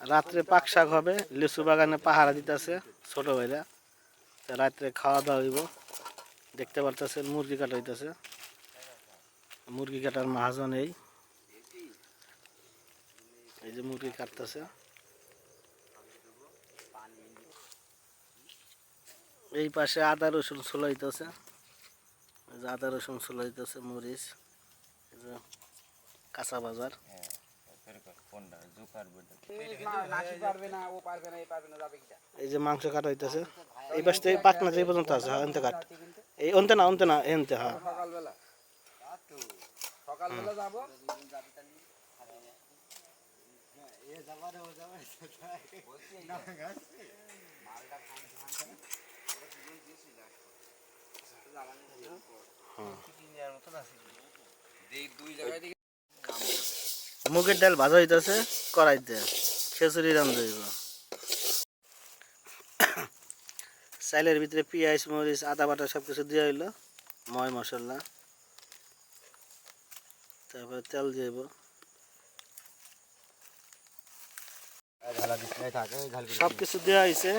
রাত্রে পাক শাক হবে, লিচু বাগানে পাহারা দিতেছে ছোট ভাইরা। রাত্রে খাওয়া দাওয়া হইব। দেখতে পারতেছেন মুরগি কাটা হইতেছে। মুরগি কাটার মহাজন এই। এই যে মুরগি কাটতেছে। এই পাশে আদা, রসুন যে আদা, রসুন ছোলাইতেছে মরিচ। কাঁচা বাজার। এই যে মাংস কাটা হইতেছে এই পাশ থেকে পাকনা যে পর্যন্ত আছে হ্যাঁ অন্তে কাট এই অন্তে না অন্তে না এনতে হ্যাঁ। সকালবেলা। সকালবেলা যাব। দুই জায়গায় মুগের ডাল ভাজা হইতেছে কড়াইতে খিচুড়ি রান্ধা হইব। চাইলের ভিতরে পেঁয়াজ মরিচ আদা বাটা সব কিছু দেওয়া হইল। ময় মশলা। তারপরে তেল দিব সব কিছু দেওয়া হয়েছে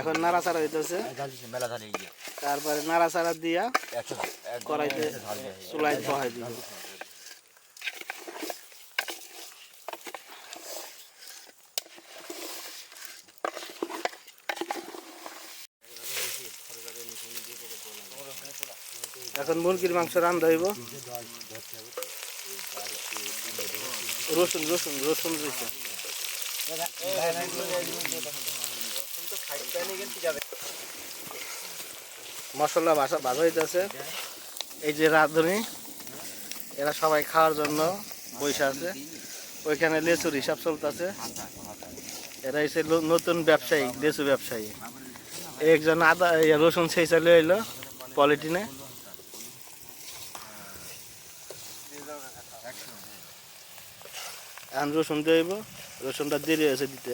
এখন নাড়াচাড়া হইতেছে। তারপরে নাড়াচাড়া দিয়া কড়াইতে চুলাই বহাই দিব। এখন মুরগির মাংস রান্ধা হইব। রসুন রসুন রসুন মশলা ভাষা ভালো হইতেছে। এই যে রাঁধুনি, এরা সবাই খাওয়ার জন্য বসে আছে। ওইখানে লেচুর হিসাব চলতেছে। এরা হচ্ছে নতুন ব্যবসায়ী, লেচু ব্যবসায়ী। একজন আদা রসুন সেই চলে এলো পলিটিনে এখন রসুন দেব রসুনটা দেরি হয়েছে দিতে।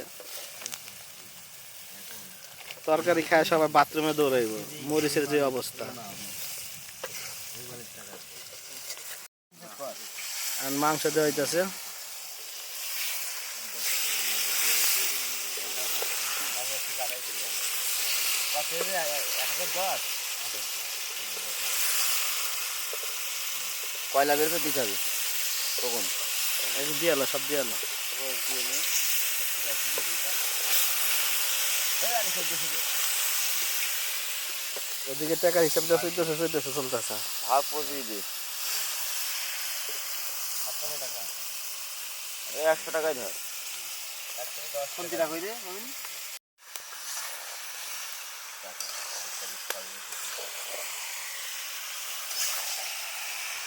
তরকারি খায় সবাই, বাথরুমে দৌড়াইব। মরিচের যে অবস্থা। আর মাংস দেওয়া হইতেছে। কয়লা বের করে দিতে হবে? কখন? দিয়ে এলো সব দিয়ে এলো ওদিকে টাকার হিসাব দেওয়া চলতেছে চলতেছে ভাগ পচিয়ে দে এই একশো টাকায় ধর।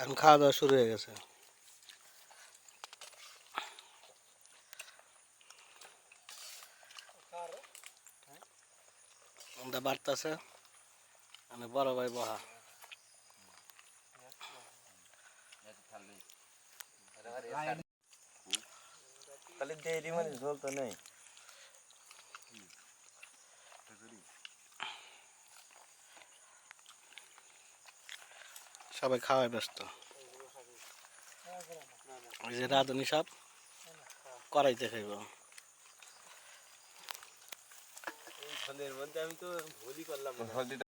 এখন খাওয়া দাওয়া শুরু হয়ে গেছে। বাড়তেছে। মানে বড় ভাই বহা। খালি দেরি মানে ঝোল তো নেই। সবাই খাওয়ায় ব্যস্ত। ওই যে রাঁধুনি সব করাইতে খাইব। মধ্যে আমি তো ভুলই করলাম